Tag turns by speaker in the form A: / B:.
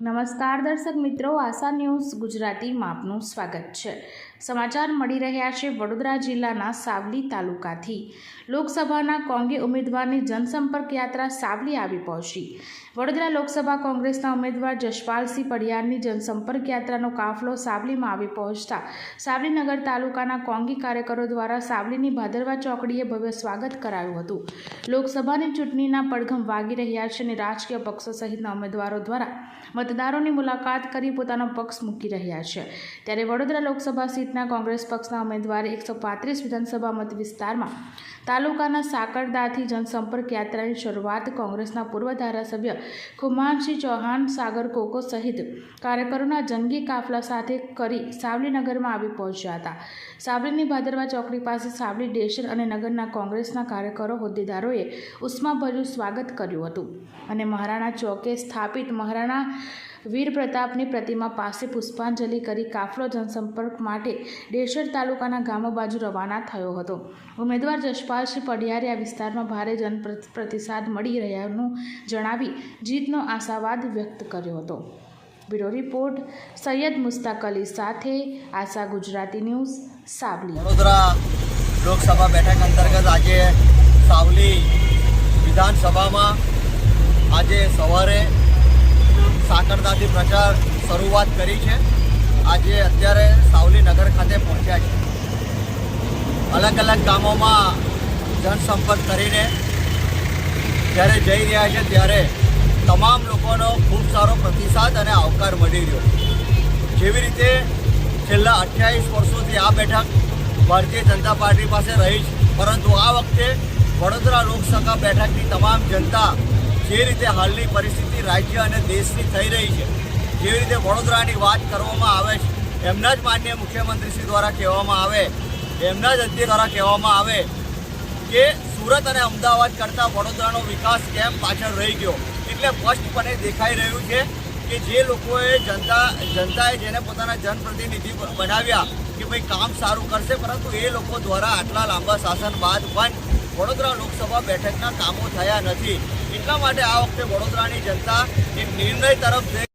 A: નમસ્કાર દર્શક મિત્રો આશા ન્યૂઝ ગુજરાતીમાં આપનું સ્વાગત છે. સમાચાર મળી રહ્યા છે વડોદરા જિલ્લાના સાવલી તાલુકાથી. લોકસભાના કોંગે ઉમેદવારની જનસંપર્ક યાત્રા સાવલી આવી પહોંચી. વડોદરા લોકસભા કોંગ્રેસના ઉમેદવાર જશપાલસિંહ પડિયારની જનસંપર્ક યાત્રાનો કાફલો સાવલીમાં આવી પહોંચતા સાવલીનગર તાલુકાના કોંગી કાર્યકરો દ્વારા સાવલીની ભાદરવા ચોકડીએ ભવ્ય સ્વાગત કરાયું હતું. લોકસભાની ચૂંટણીના પડઘમ વાગી રહ્યા છે અને રાજકીય પક્ષો સહિતના ઉમેદવારો દ્વારા મતદારોની મુલાકાત કરી પોતાનો પક્ષ મૂકી રહ્યા છે. ત્યારે વડોદરા લોકસભા સીટના કોંગ્રેસ પક્ષના ઉમેદવારે એકસો પાંત્રીસ વિધાનસભા મત વિસ્તારમાં તાલુકાના સાકરદાથી જનસંપર્ક યાત્રાની શરૂઆત કોંગ્રેસના પૂર્વ ધારાસભ્ય ખુમાનસિંહ ચૌહાણ, સાગર કોકો સહિત કાર્યકરોના જંગી કાફલા સાથે કરી સાવલીનગરમાં આવી પહોંચ્યા હતા. સાવલીની ભાદરવા ચોકડી પાસે સાવલી ડેશન અને નગરના કોંગ્રેસના કાર્યકરો, હોદ્દેદારોએ ઉષ્માભર્યું સ્વાગત કર્યું હતું અને મહારાણા ચોકે સ્થાપિત મહારાણા વીર પ્રતાપની પ્રતિમા પાસે પુષ્પાંજલિ કરી કાફલો જનસંપર્ક માટે દેશર તાલુકાના ગામો બાજુ રવાના થયો હતો. ઉમેદવાર જશપાલસિંહ પડિયારે આ વિસ્તારમાં ભારે જન પ્રતિસાદ મળી રહ્યાનું જણાવી જીતનો આશાવાદ વ્યક્ત કર્યો હતો. બ્યુરો રિપોર્ટ, સૈયદ મુસ્તાક અલી સાથે આશા ગુજરાતી ન્યૂઝ, સાવલી.
B: વડોદરા લોકસભા બેઠક અંતર્ગત આજે સાવલી વિધાનસભામાં આજે સવારે સાકરદાથી પ્રચાર શરૂઆત કરી છે. આજે અત્યારે સાવલી નગર ખાતે પહોંચ્યા છે. અલગ અલગ ગામોમાં જનસંપર્ક કરીને જ્યારે જઈ રહ્યા છે, ત્યારે તમામ લોકોનો ખૂબ સારો પ્રતિસાદ અને આવકાર મળી રહ્યો જેવી રીતે છેલ્લા અઠ્યાવીસ વર્ષોથી આ બેઠક ભારતીય જનતા પાર્ટી પાસે રહી છે. પરંતુ આ વખતે વડોદરા લોકસભા બેઠકની તમામ જનતા જે રીતે હાલની પરિસ્થિતિ રાજ્ય અને દેશની થઈ રહી છે જેવી રીતે વડોદરાની વાત કરવામાં આવે છે, એમના જ માન્ય મુખ્યમંત્રીશ્રી દ્વારા કહેવામાં આવે, એમના જ અધ્યક્ષ દ્વારા કહેવામાં આવે કે સુરત અને અમદાવાદ કરતાં વડોદરાનો વિકાસ કેમ પાછળ રહી ગયો? એટલે સ્પષ્ટપણે દેખાઈ રહ્યું છે કે જે લોકોએ જનતા, જનતાએ જેને પોતાના જનપ્રતિનિધિ બનાવ્યા કે ભાઈ કામ સારું કરશે, પરંતુ એ લોકો દ્વારા આટલા લાંબા શાસન બાદ પણ વડોદરા લોકસભા બેઠકના કામો થયા નથી. એટલા માટે આ વખતે વડોદરાની જનતા એક નિર્ણય તરફ જઈ